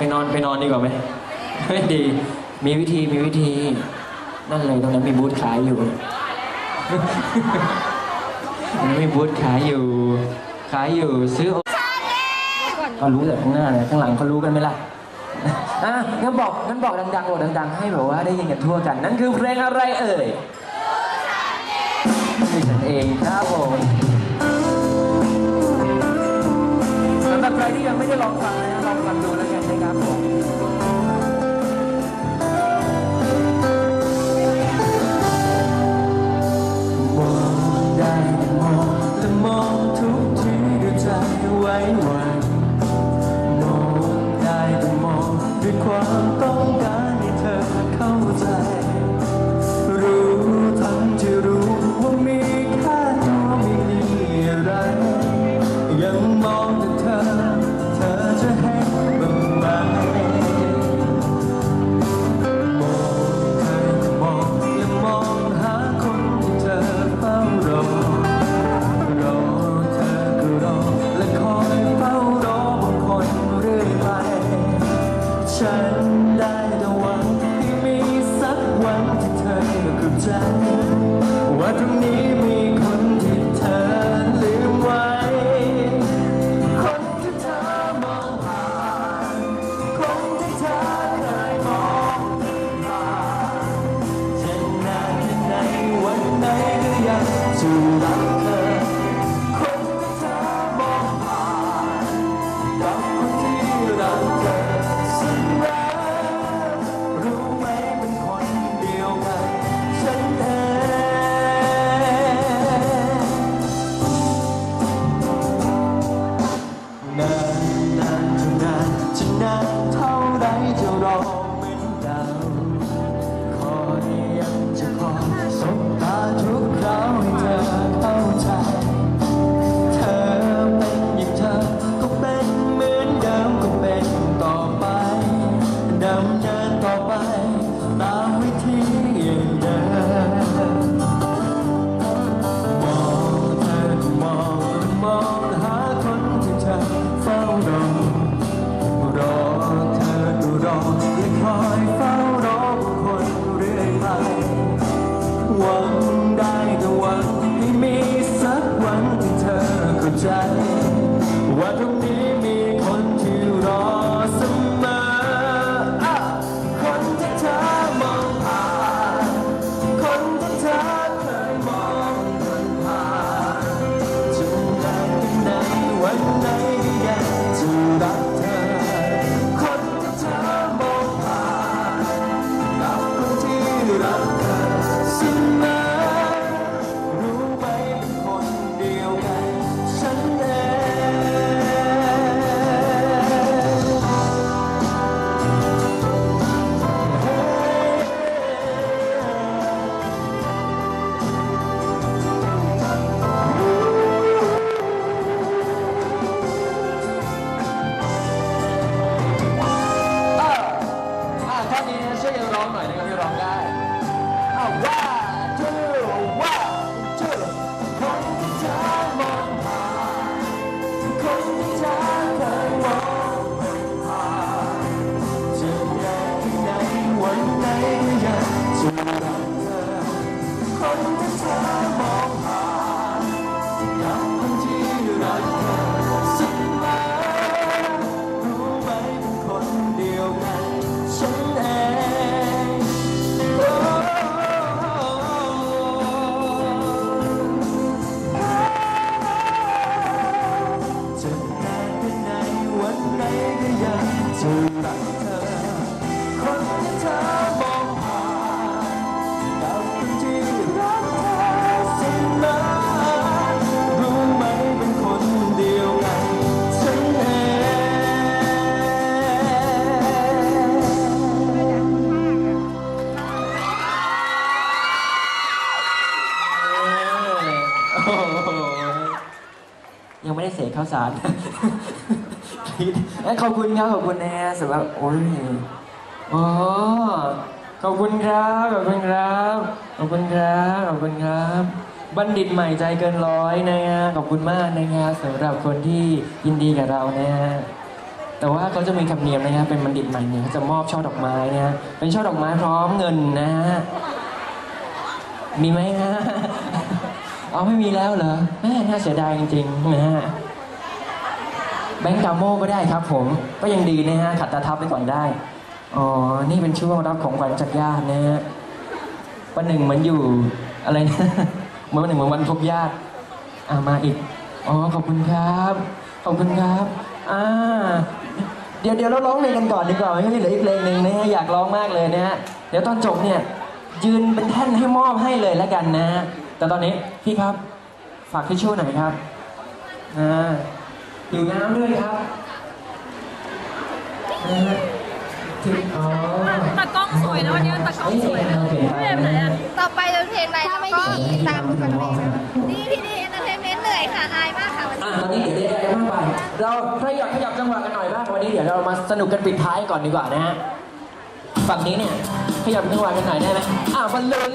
ไปนอนไปนอนไปนอนดีกว่าไหมไม่ดี มีวิธีมีวิธี นั่นเลยตรงนั้นมีบูธขายอยู่ตรงนั้นมีบูธขายอยู่ ขายอยู่ซื้อเขารู้แต่ข้างหน้าเลยข้างหลังเขารู้กันไหมล่ะอะงั้นบอกงั้นบอกดังๆบอกดังๆ ให้แบบว่าได้ยินกันทั่วกัน นั่นคือเพลงอะไรเอ่ยคือฉันเองครับผมสำหรับใครที่ยังไม่ได้ลองฟังนะลอง อ คนที่เธอ ก็ยังจะรักเธอ คนที่เธอมองผ่านกับคนที่รักเธอเสมอรู้ไหมเป็นคนเดียวกันฉันเองยังไม่ได้เสกข้าวสาร เอ้ยขอบคุณครับขอบคุณนะฮะสำหรับโอ้ยอ๋อขอบคุณครับขอบคุณครับขอบคุณครับขอบคุณครับ บัณฑิตใหม่ใจเกินร้อยนะฮะขอบคุณมากนะฮะสำหรับคนที่ยินดีกับเรานะฮะแต่ว่าเขาจะมีธรรมเนียมนะฮะเป็นบัณฑิตใหม่เนี่ยเขาจะมอบช่อดอกไม้นะฮะเป็นช่อดอกไม้พร้อมเงินนะฮะมีไหมฮะเอาไม่มีแล้วเหรอแม่น่าเสียดายจริงๆนะฮะ แบงก์กาโมก็ได้ครับผม ก็ยังดีนะฮะ ขัดตาทับไปก่อนได้ อ๋อ นี่เป็นช่วงรับของขวัญจากญาตินะฮะประหนึ่งเหมือนอยู่อะไรนะเหมือนประหนึ่งเหมือนวันพบญาติอ่ามาอีก อ๋อ ขอบคุณครับ ขอบคุณครับ อ่า เดี๋ยวเดี๋ยวเราร้องเพลงกันก่อนดีกว่าไม่เหลืออีกเพลงหนึ่งนะฮะ อยากร้องมากเลยนะฮะ เดี๋ยวตอนจบเนี่ย ยืนเป็นแท่นให้มอบให้เลยแล้วกันนะฮะแต่ตอนนี้พี่ครับ ฝากทิชชู่หน่อยครับ อ่า หิวน้ำด้วยครับนะฮะถึงอ๋อตากล้องสวยนะวันนี้ตากล้องสวยนะพี่เอ็มไหนอะต่อไปจะเพลงอะไรถ้าไม่ดีตามกันไปนี่พี่ดีเอนเตอร์เทนเมนต์เหนื่อยค่ะอายมากค่ะวันอะนี้ตอนนี้เดี๋ยวได้ได้มากไป เราขยับขยับจังหวะกันหน่อยบ้างวันนี้เดี๋ยวเรามาสนุกกันปิดท้ายก่อนดีกว่านะฮะ ฝั่งนี้เนี่ยขยับจังหวะกันหน่อยได้ไหมอะบอลลูน